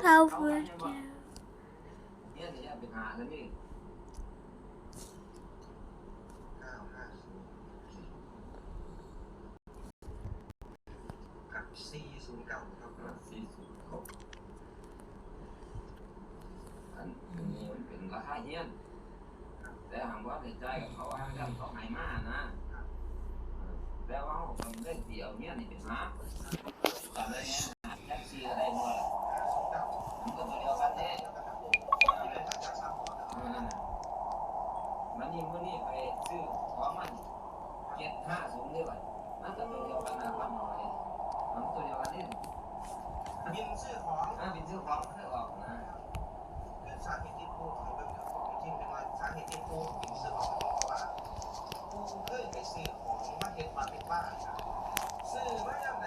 เขาเพื่อนเนี่ยเนี่ยเป็นหาวนี่เก้าห้าศูนย์กับสี่ศูนย์เก้าครับสี่ศูนย์หกอันนี้มันเป็นราคาเฮียนแต่หากว่าในใจกับเขาอ้างกันเขาหายมานะแต่ว่าเขาทำเล่นเดียวเนี่ยนี่เป็นหาจำได้ไหมแท็กซี่อะไรมดมันก็ตัวเดียวกันเนี่ยมันนี่มื่อนี่ไปซื้อของมันเจ็ดห้าศูนย์นี่ไปมันก็ตัวเดียวกันนะพันหน่อยมันตัวเดียวกันนี่บินซื้อของอ่าเป็นซื้อของเพื่อออกนะ คือสาเหตุที่พูดเขาเป็นของจริงเป็นว่าสาเหตุที่พูดบินซื้อของเพราะว่ากูเคยไปซื้อของมาเห็ดบาเป็นบ้าซื้อมาอย่างไหน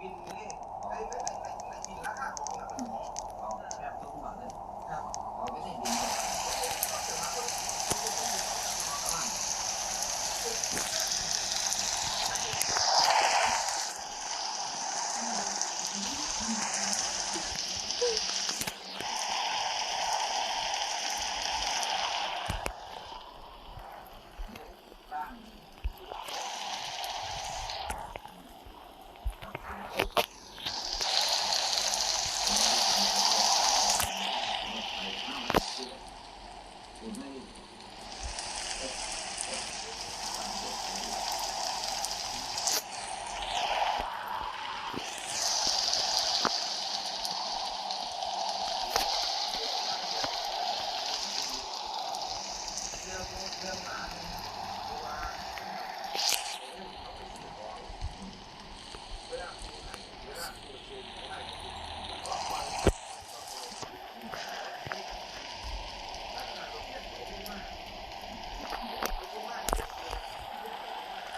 บินนี่ไอ้ไม่ไม่ไม่ไม่บินราคาของนะเป็นของ เอาแบบทุกบาทเลย ครับ เอาไปได้บินประมาณ เรื่องเรื่องมาเพราะว่าเวลาเวลาพูดซื้อได้ก็ฟัง วิ่งแล้วก็ไปเรียนไปนั่งแดกที่รถตู้เดินไป อัน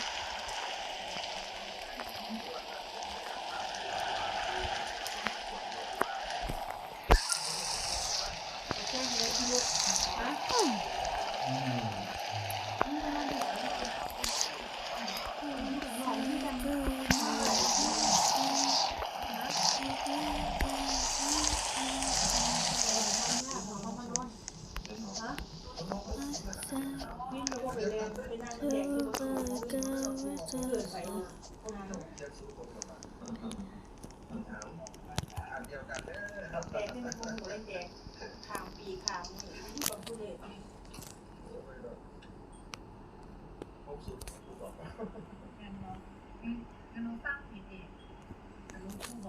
เดียวกันเด้อ แดกที่มันคงหัวแดกขามปีขามที่บางผู้เล่น ผมสุดผมบอกว่า งั้นเนาะอืมงั้นหนูตั้งผิดเองแต่รู้ผู้บอ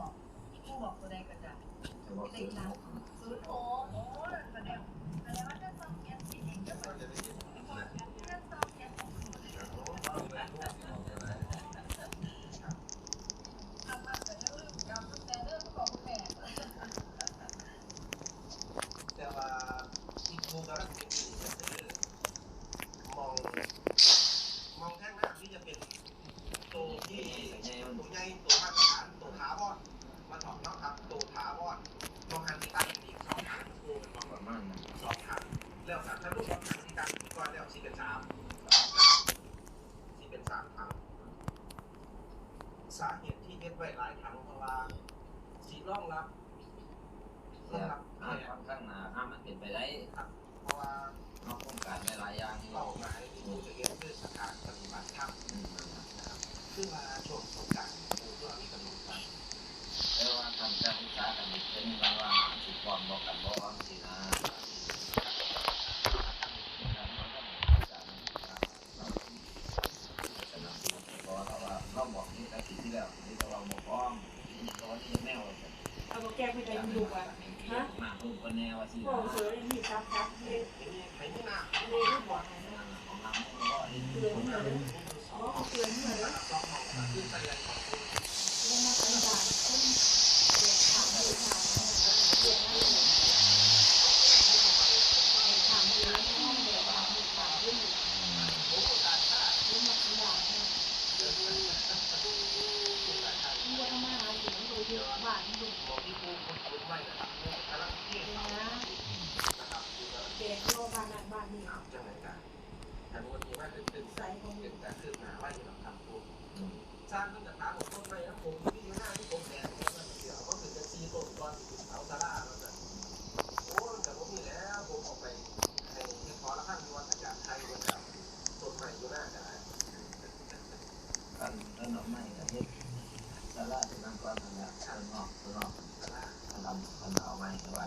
กผู้บอกตัวใดก็จะติดหลังศูนย์โอ้โอ้แสดงแสดงว่าจะต้องเขียนผิดเองก็แบบจะต้องเขียนผิดทำมาแต่เรื่องกรรมแต่เรื่องของแม่ แต่ว่าที่ครูกำลังเป็นอยู่ก็คือ มองแท่งหน้าที่จะเป็นตัวที่ตัวใหญ่ตัวมาตรฐานตัวถาวรมาถอดนอกครับตัวถาวรมองหันที่ตั้งอีกสองทางครูเป็นมองประมาณนั้นสองทางแล้วถ้าลูกสองทางที่ตั้งก็แล้วสี่เป็นสามสี่เป็นสามทางสาเหตุที่เฮ็ดไว้หลายครั้งเพราะว่าสีร่องรับร่แต่องรับข้างหนาอ่ามันเป็นไปได้เพราะว่านอกโครงการหลายอย่างที่เราหมายที่ผู้จะเรียนคือสถานปฏิบัติธรรมนะครับคือมาช่วงสงกรานต์ผู้ก็มีกำหนดการ แต่ว่าทำการศึกษากันเป็นบางว่าสิก่อนบอกกันบอกว่าสินะเราบอก นี่แต่ปีที่แล้วนี่เราบอกอ้อมนี่ตอนที่แมวเอาแก้ไปไปดูอะฮะมาพูดกันแนวว่าสิพ่อเสือนี่ซับซับเลยไม่มีไม่มีหน้าเลยรูปบอกของเราก็เตือนเลยบอกเตือนเลย สองห้องคือแสดงของ ลงมาสันดานต้นเด็กถามเลยถามเด็กอะไรเนี่ยถามเลยห้องเด็กถามถามขึ้นลงมาสันดานเนี่ยมันจะทำมาหาอยู่มันดูเยอะบ้านมันดู ของที่ผู้คนคุ้นไว้นะครับกำลังเที่ยง นะ นะครับคือ เด็กโลบ้านนั้นบ้านนี้ จังไรกันแต่วันนี้ว่าตื่น ใส่ของ ตื่นแต่ตื่นหนาไว้อยู่หลังคำพูดสร้างตั้งแต่ตาผมต้นไม้นะผมที่อยู่หน้าที่ผมแดง ว่าทางนี้ทางนอกทางนอกทางดำทางเอาไม่แต่ว่า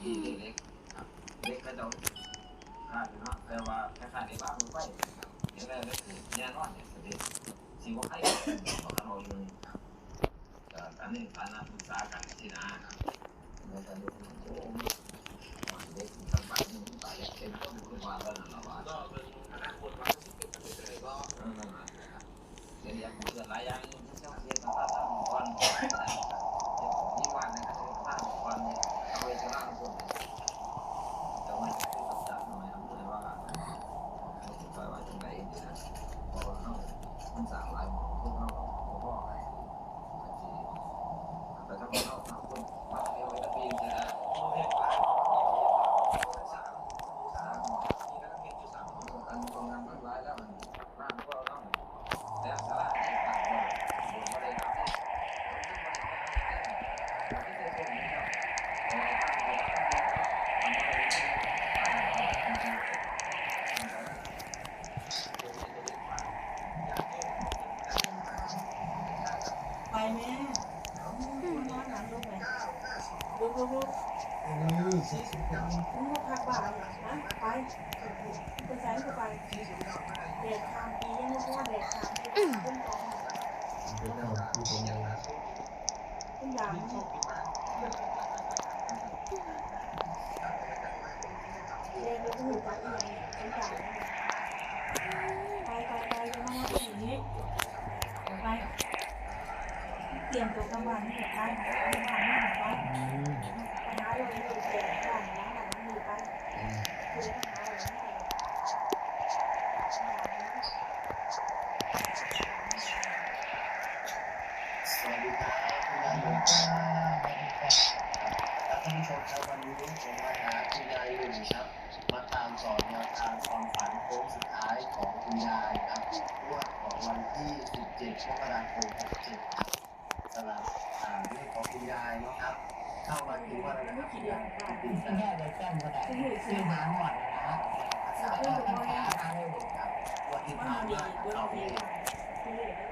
ทางไม่ไม่ก็หาอยู่บอกกันมาตรฐานเนี่ยคันเฮ็ดต้องใส่เวลาผมเรื่องว่าหลายสิลงทุนไมีเงินหลายเติมเพราะว่าคันคันที่เสากันก็ต้องเอเสาแบบมาตรฐานเนาะเสาตัวจากันมาเสียเอาเล็กเลยบเล็กเล็กเล็กเล็กก็เราอ่าเนาะแปลว่าคล้ายๆในบ้านมันไปยังไงก็คือแน่นอนเนี่ยสิสิว่าให้บอกกันเอาอยู่อันนี้ฐานะศึกษากันที่นะวก็โอ้เด็กสักบาทนึงไปเป็นต้นขึ้นมาแล้วนะว่าก็เป็นอนาคตว่าจะเป็นประเทศอะไรก็เดี๋ยวผมเกิดหลายอย่างที่เชื่อเชื่อต่างๆก่อนก่อนนี่วันนะครับต่างก่อนเนี่ยเอาไว้จะล่างคนจะไม่ได้ตัดจับหน่อยนะเลยว่าเขาถึงไป ว่าจังไรนี่นะเพราะว่าเขามันสั่งหลายหมอเพื่อเขาพ่อไปแต่ถ้าเราเอาคนมาเที่ยวไว้ตะปีนจะได้ โมเดลว่าสามสามมีนักเรียนอยู่สามคน อันตรงนั้นมันหลายแล้วมันร่างพวกเราแต่สาระต่างๆผมไม่ได้ทำ ไปแม่นอนหลังลูกไปลูกลูกลูก มึงพักบ้านนะไปไปใส่ก็ไปเด็กทำปียังไม่พอเด็กทำขึ้นกองขึ้นยามเด็กก็หูไปอีกขึ้นยามไปไปไปจะมาว่าอย่างนี้ไปเตรียมตัวกำลังให้ไปกำลังให้ไปไปหาเด็กบ้านนะบ้านนี้ไปคือไปหาเราสวัสดีครับคุณยายหลวงป้า ท่านผู้ชมครับวันนี้ผมมาหาคุณยายหนึ่งครับมาตามสอแนวทางความฝันโค้งสุดท้ายของคุณยายครับวันที่ 17มกราคม67สำหรับเรื่องของคุณยายเนาะครับ เข้ามาถึงวันอะไรนะครับคุณยายติดแม่เลยแจ้งก็ได้ซื้อหมาหมอนะฮะสามเอวัอนเป็นแผลมาเลยครับวันที่ผ่านดีมาด้วยเอาดีเอง